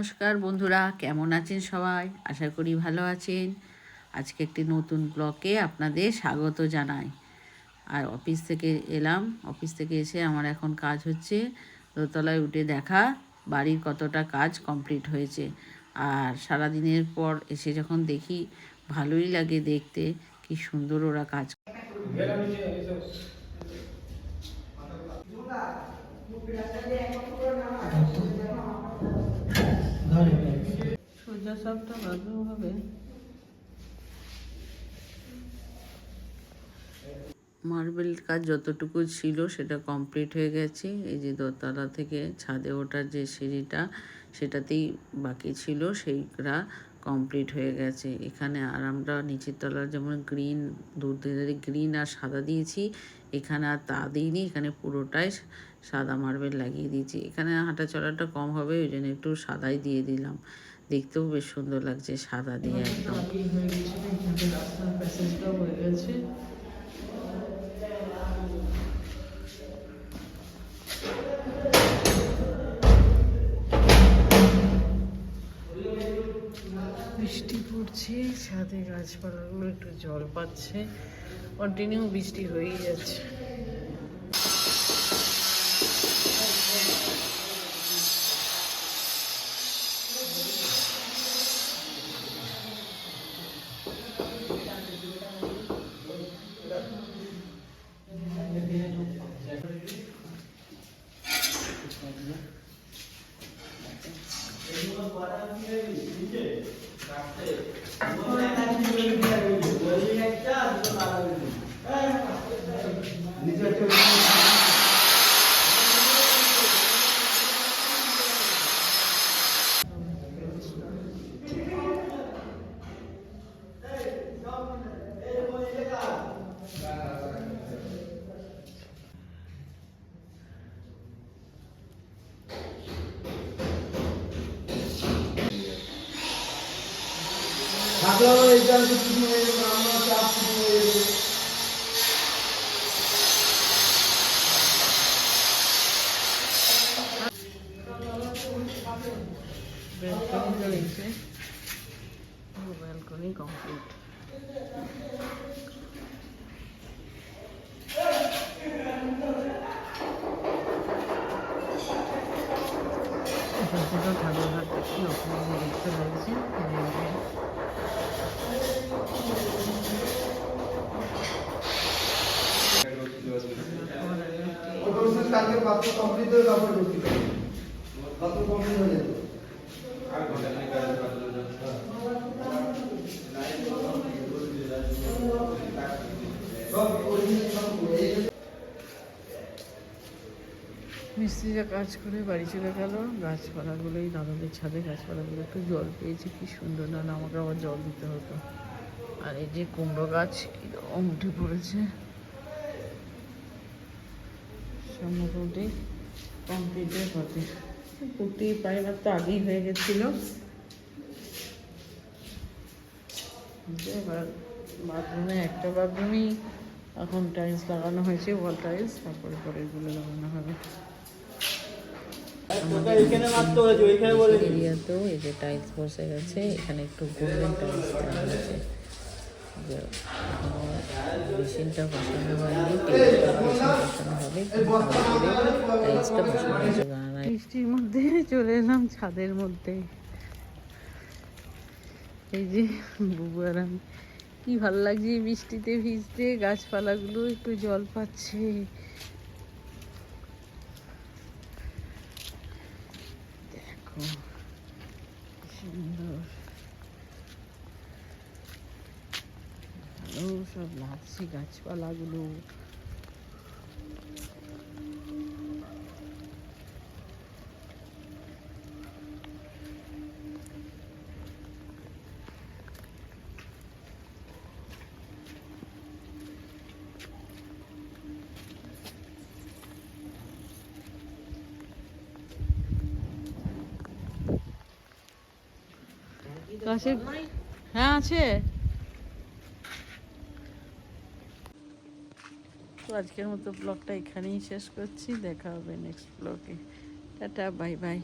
নমস্কার বন্ধুরা, কেমন আছেন সবাই? আশা করি ভালো আছেন। আজকে একটি নতুন ব্লকে আপনাদের স্বাগত জানাই। আর অফিস থেকে এলাম। অফিস থেকে এসে আমার এখন কাজ হচ্ছে। দোতলায় উঠে দেখা বাড়ির কতটা কাজ কমপ্লিট হয়েছে। আর সারা দিনের পর এসে যখন দেখি, ভালোই লাগে দেখতে। কি সুন্দর ওরা কাজ সোজা সবটা ভালো হবে মার্বেল কাজ যতটুকু ছিল সেটা কমপ্লিট হয়ে গেছে। এই যে দোতলা থেকে ছাদে ওঠার যে সিঁড়িটা, সেটাতেই বাকি ছিল, সেইটা কমপ্লিট হয়ে গেছে। এখানে আর আমরা নিচের তলার যেমন গ্রিন দিকে গ্রিন আর সাদা দিয়েছি, এখানে আর তা দিইনি, এখানে পুরোটাই সাদা মার্বেল লাগিয়ে দিয়েছি। এখানে হাঁটা চলাটা কম হবে, ওই জন্য একটু সাদাই দিয়ে দিলাম। দেখতেও বেশ সুন্দর লাগছে সাদা দিয়ে একদম। হয়ে গেছে বৃষ্টি পড়ছে সাথে গাছপালাগুলো একটু জল পাচ্ছে। কন্টিনিউ বৃষ্টি হয়েই যাচ্ছে। নিচে রাখতে থাকলেও এইটা কিছু হয়ে যাবে আমরা চাপ কিছু হয়ে যাবে ব্যালকনি রয়েছে ব্যালকনি কমপ্লিট ছোটো ঠাকুর ঘাট দেখছি অপূর্ব দেখতে লাগছে কালকে পাত্র কমপ্লিট হয়ে তারপর ঢুকতে হয়ে যাবে সব গেছে। মিস্ত্রিরা কাজ করে, বাড়ি চলে গেল। গাছপালাগুলোই দাদাদের ছাদে গাছপালাগুলো, একটু জল পেয়েছে, কি সুন্দর। না না, আমাকে আবার জল দিতে হতো। আর এই যে কুমড়ো গাছ, কীরকম উঠে পড়েছে। মোটামুটি কমপ্লিটের পথে পুটি প্রাইমার তো আগেই হয়ে গেছিল। এবার বাথরুমে একটা বাথরুমেই, এখন টাইলস লাগানো হয়েছে ওয়াল টাইলস তারপরে পরেরগুলো লাগানো হবে। এরিয়াতেও এই যে টাইলস বসে গেছে এখানে একটু গোল্ডেন টাইলস দেওয়া হয়েছে। মেশিনটা বসানো হয়নি টেবিলটা বসানো হবে টাইলসটা বসানো হয়েছে বৃষ্টির মধ্যে চলে এলাম ছাদের মধ্যে। এই যে বুবু আর আমি। কি ভালো লাগছে বৃষ্টিতে ভিজতে গাছপালাগুলো একটু জল পাচ্ছে। দেখো সুন্দর। ভালো সব লাগছে গাছপালাগুলো। হ্যাঁ আছে। তো আজকের মতো ব্লগটা এখানেই শেষ করছি। দেখা হবে নেক্সট ব্লগে টাটা বাই বাই